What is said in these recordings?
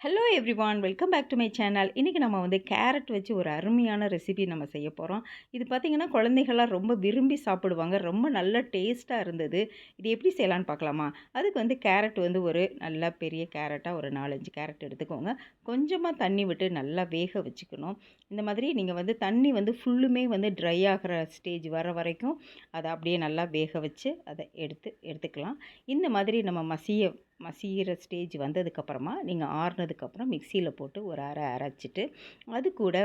Hello everyone welcome back to my channel இன்றைக்கி நம்ம வந்து கேரட் வச்சு ஒரு அருமையான ரெசிபி நம்ம செய்ய போகிறோம் இது பார்த்திங்கன்னா குழந்தைகள்லாம் ரொம்ப விரும்பி சாப்பிடுவாங்க. ரொம்ப நல்ல டேஸ்ட்டாக இருந்தது. இது எப்படி செய்யலான்னு பார்க்கலாமா அதுக்கு வந்து கேரட் வந்து ஒரு நல்ல பெரிய கேரட்டாக ஒரு நாலஞ்சு கேரட் எடுத்துக்கோங்க. கொஞ்சமாக தண்ணி விட்டு நல்லா வேக வச்சுக்கணும். இந்த மாதிரி நீங்கள் வந்து தண்ணி வந்து ஃபுல்லுமே வந்து ட்ரை ஆகிற ஸ்டேஜ் வர வரைக்கும் அதை அப்படியே நல்லா வேக வச்சு அதை எடுத்து எடுத்துக்கலாம். இந்த மாதிரி நம்ம மசிய மசிகிற ஸ்டேஜ் வந்ததுக்கப்புறமா நீங்கள் ஆறுனதுக்கப்புறம் மிக்சியில் போட்டு ஒரு அரை அரைச்சிட்டு அது கூட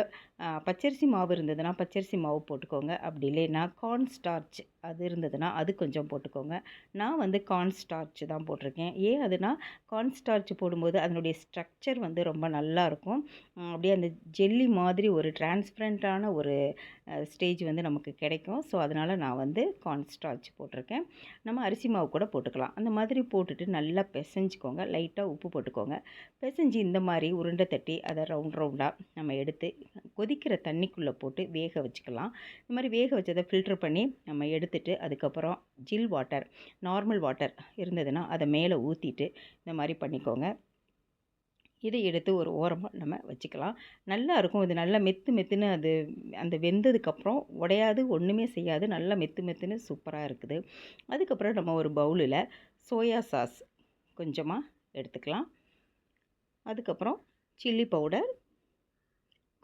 பச்சரிசி மாவு இருந்ததுன்னா பச்சரிசி மாவு போட்டுக்கோங்க. அப்படி இல்லைன்னா கார்ன் ஸ்டார்ச் அது இருந்ததுன்னா அது கொஞ்சம் போட்டுக்கோங்க. நான் வந்து கார்ன் ஸ்டார்ச் தான் போட்டிருக்கேன். ஏன் அதுனா கார்ன் ஸ்டார்ச் போடும்போது அதனுடைய ஸ்ட்ரக்சர் வந்து ரொம்ப நல்லாயிருக்கும் அப்படியே அந்த ஜெல்லி மாதிரி ஒரு டிரான்ஸ்பரண்ட்டான ஒரு ஸ்டேஜ் வந்து நமக்கு கிடைக்கும். ஸோ அதனால் நான் வந்து கார்ன் ஸ்டார்ச் போட்டிருக்கேன். நம்ம அரிசி மாவு கூட போட்டுக்கலாம். அந்த மாதிரி போட்டுட்டு நல்லா பிசைஞ்சிக்கோங்க. லைட்டாக உப்பு போட்டுக்கோங்க. பிசைஞ்சு இந்த மாதிரி உருண்டை தட்டி அதை ரவுண்ட் ரவுண்டாக நம்ம எடுத்து கொதிக்கிற தண்ணிக்குள்ளே போட்டு வேக வச்சுக்கலாம். இந்த மாதிரி வேக வச்சதை ஃபில்ட்ரு பண்ணி நம்ம எடுத்துட்டு அதுக்கப்புறம் ஜில் வாட்டர் நார்மல் வாட்டர் இருந்ததுன்னா அதை மேலே ஊற்றிட்டு இந்த மாதிரி பண்ணிக்கோங்க. இதை எடுத்து ஒரு ஓரமாக நம்ம வச்சுக்கலாம். நல்லா இருக்கும். இது நல்லா மெத்து மெத்துன்னு அது அந்த வெந்ததுக்கப்புறம் உடையாது ஒன்றுமே செய்யாது. நல்லா மெத்து மெத்துன்னு சூப்பராக இருக்குது. அதுக்கப்புறம் நம்ம ஒரு பவுலில் சோயா சாஸ் கொஞ்சமாக எடுத்துக்கலாம். அதுக்கப்புறம் சில்லி பவுடர்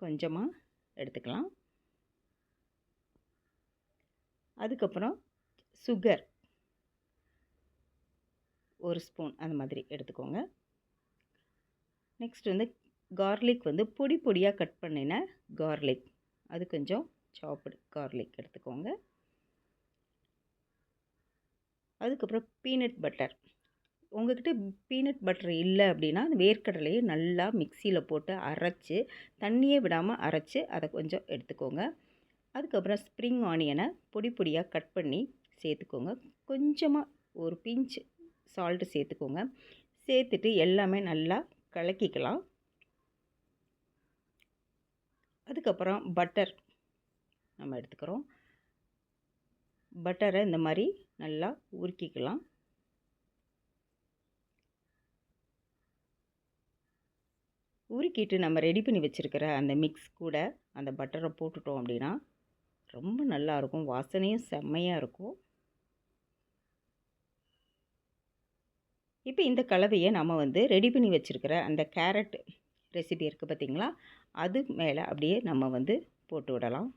கொஞ்சமாக எடுத்துக்கலாம். அதுக்கப்புறம் சுகர் ஒரு ஸ்பூன் அந்த மாதிரி எடுத்துக்கோங்க. நெக்ஸ்ட் வந்து கார்லிக் வந்து பொடி பொடியாக கட் பண்ணின கார்லிக் அது கொஞ்சம் சாப்பிடு கார்லிக் எடுத்துக்கோங்க. அதுக்கப்புறம் பீனட் பட்டர் உங்கள்கிட்ட பீனட் பட்டர் இல்லை அப்படின்னா அந்த வேர்க்கடலையை நல்லா மிக்சியில் போட்டு அரைச்சி தண்ணியே விடாமல் அரைச்சி அதை கொஞ்சம் எடுத்துக்கோங்க. அதுக்கப்புறம் ஸ்ப்ரிங் ஆனியனை பொடி பொடியாக கட் பண்ணி சேர்த்துக்கோங்க. கொஞ்சமாக ஒரு பிஞ்ச் சால்ட்டு சேர்த்துக்கோங்க. சேர்த்துட்டு எல்லாமே நல்லா கலக்கிக்கலாம். அதுக்கப்புறம் பட்டர் நம்ம எடுத்துக்கிறோம். பட்டரை இந்த மாதிரி நல்லா உருக்கிக்கலாம். உருக்கிட்டு நம்ம ரெடி பண்ணி வச்சுருக்கிற அந்த மிக்ஸ் கூட அந்த பட்டரை போட்டுட்டோம் அப்படின்னா ரொம்ப நல்லாயிருக்கும் வாசனையும் செம்மையாக இருக்கும். இப்போ இந்த கலவையை நம்ம வந்து ரெடி பண்ணி வச்சுருக்கிற அந்த கேரட் ரெசிபி இருக்குது பார்த்திங்களா அது மேலே அப்படியே நம்ம வந்து போட்டு விடலாம்.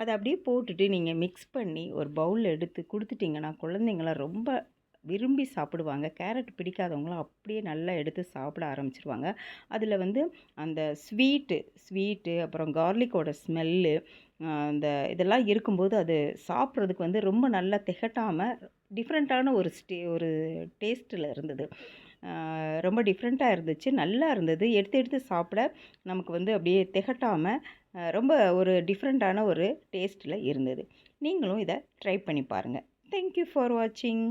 அதை அப்படியே போட்டுட்டு நீங்கள் மிக்ஸ் பண்ணி ஒரு பவுலில் எடுத்து கொடுத்துட்டிங்கன்னா குழந்தைங்களாம் ரொம்ப விரும்பி சாப்பிடுவாங்க. கேரட் பிடிக்காதவங்களும் அப்படியே நல்லா எடுத்து சாப்பிட ஆரம்பிச்சிருவாங்க. அதில் வந்து அந்த ஸ்வீட்டு ஸ்வீட்டு அப்புறம் கார்லிக்கோட ஸ்மெல்லு அந்த இதெல்லாம் இருக்கும்போது அது சாப்பிட்றதுக்கு வந்து ரொம்ப நல்லா திகட்டாமல் டிஃப்ரெண்ட்டான ஒரு ஸ்டே ஒரு டேஸ்ட்டில் இருந்தது. ரொம்ப டிஃப்ரெண்ட்டாக இருந்துச்சு. நல்லா இருந்தது. எடுத்து எடுத்து சாப்பிட நமக்கு வந்து அப்படியே திகட்டாமல் ரொம்ப ஒரு டிஃப்ரெண்ட்டான ஒரு டேஸ்ட்டில் இருந்தது. நீங்களும் இதை ட்ரை பண்ணி பாருங்கள் தேங்க்யூ ஃபார் வாட்சிங்